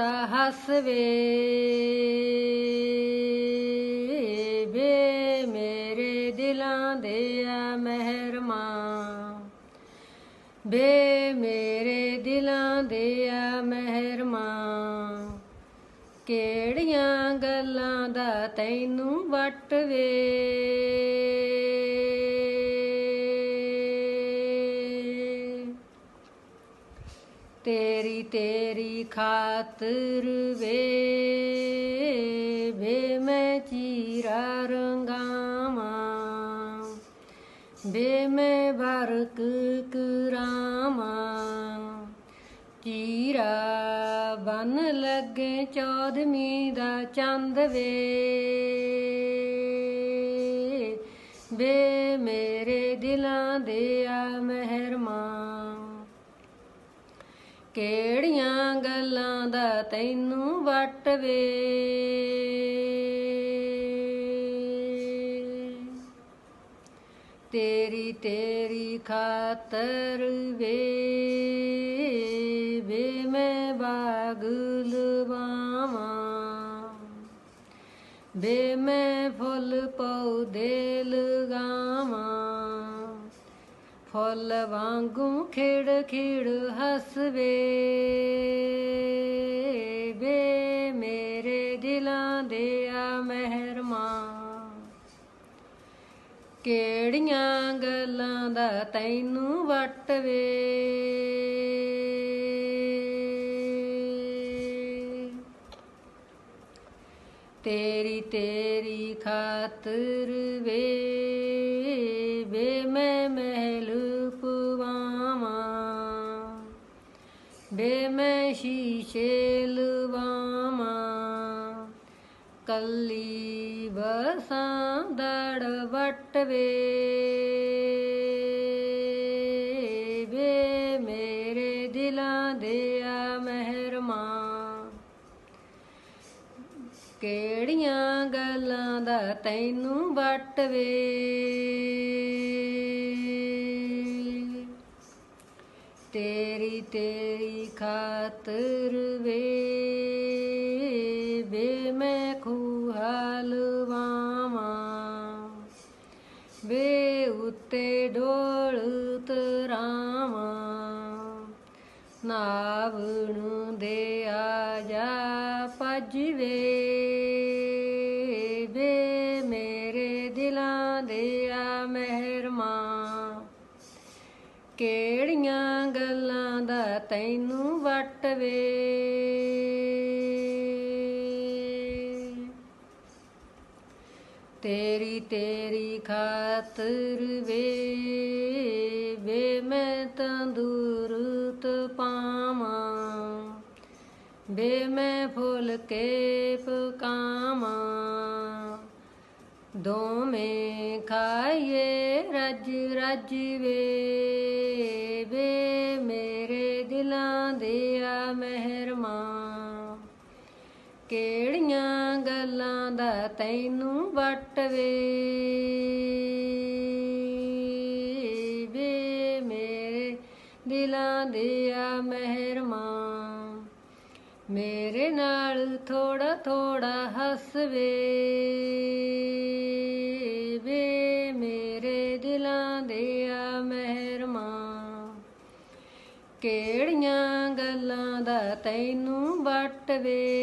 ਥੋੜਾ ਹੱਸਵੇ। ਬੇ ਮੇਰੇ ਦਿਲਾਂ ਦੇ ਆ ਮਹਿਰਮਾ। ਵੇ ਮੇਰੇ ਦਿਲਾਂ ਦੇ ਆ ਮਹਿਰਮਾ। ਕਿਹੜੀਆਂ ਗੱਲਾਂ ਦਾ ਤੈਨੂੰ ਵਟ ਵੇ ਤੇਰੀ ਤੇਰੀ ਖਾਤਰ ਵੇ ਵੇ ਮੈਂ ਚੀਰਾ ਰੰਗਾਵਾਂ, ਵੇ ਮੈਂ ਵਰਕ ਕਰਾਵਾਂ। ਚੀਰਾ ਬਨ ਲੱਗੇ ਚੌਦਮੀ ਦਾ ਚੰਦ ਵੇ ਵੇ ਮੇਰੇ ਦਿਲਾਂ ਦੇ ਆ ਮਹਿਰਮਾ ਕਿਹੜੀਆਂ ਗੱਲਾਂ ਦਾ ਤੈਨੂੰ ਵਟ ਵੇ? ਤੇਰੀ ਤੇਰੀ ਖਾਤਰ ਵੇ ਵੇ ਮੈਂ ਬਾਗ ਲਵਾਵਾਂ। ਵੇ ਮੈਂ ਫੁੱਲ ਪੌਦੇ ਲਗਾਵਾਂ। ਫੁੱਲ ਵਾਂਗੂ ਖਿੜ ਖਿੜ ਹੱਸਵੇ। ਵੇ ਮੇਰੇ ਦਿਲਾਂ ਦੇ ਆ ਮਹਿਰਮਾ। ਕਿਹੜੀਆਂ ਗੱਲਾਂ ਦਾ ਤੈਨੂੰ ਵਟ ਵੇ ਤੇਰੀ ਤੇਰੀ ਖਾਤਰ ਵੇ। ਵੇ ਮੈਂ ਮਹਿਲ ਵੇ ਮੈਂ ਸ਼ੀਸ਼ੇ ਲਵਾਵਾਂ, ਕੱਲੀ ਬਸਾਂ ਦੜ ਵਟ ਵੇ। ਵੇ ਮੇਰੇ ਦਿਲਾਂ ਦੇ ਆ ਮਹਿਰਮਾ, ਕਿਹੜੀਆਂ ਗੱਲਾਂ ਦਾ ਤੈਨੂੰ ਵਟ ਵੇ। ਤੇਰੀ ਤੇਰੀ ਖਾਤਰ ਵੇ ਵੇ ਮੈਂ ਖੂਹਾ ਲਵਾਵਾਂ ਵੇ ਉੱਤੇ ਡੋਲ ਤਰਾਵਾਂ ਨਾਵਣ ਦੇ ਆ ਜਾ ਭੱਜ ਵੇ ਵੇ ਮੇਰੇ ਦਿਲਾਂ ਦੇ ਆ ਮਹਿਰਮਾ। ਕਿਹੜੀਆਂ ਗੱਲਾਂ ਦਾ ਤੈਨੂੰ ਵਟ ਵੇ। ਤੇਰੀ ਤੇਰੀ ਖਾਤਰ ਵੇ ਵੇ ਮੈਂ ਤੰਦੂਰਤ ਪਾਵਾਂ। ਬੇ ਮੈਂ ਫੁੱਲ ਕੇ ਪਕਾਵਾਂ। ਦੋਵੇਂ ਖਾਈਏ ਰੱਜ ਰੱਜ ਵੇ ਵੇ ਮੇਰੇ ਦਿਲਾਂ ਦੇ ਆ ਮਹਿਰਮਾ ਕਿਹੜੀਆਂ ਗੱਲਾਂ ਦਾ ਤੈਨੂੰ ਵਟ ਵੇ ਵੇ ਮੇਰੇ ਦਿਲਾਂ ਦੇ ਆ ਮਹਿਰਮਾ ਮੇਰੇ ਨਾਲ ਥੋੜਾ ਥੋੜਾ ਹੱਸਵੇ ਕਿਹੜੀਆਂ ਗੱਲਾਂ ਦਾ ਤੈਨੂੰ ਵਟ ਵੇ?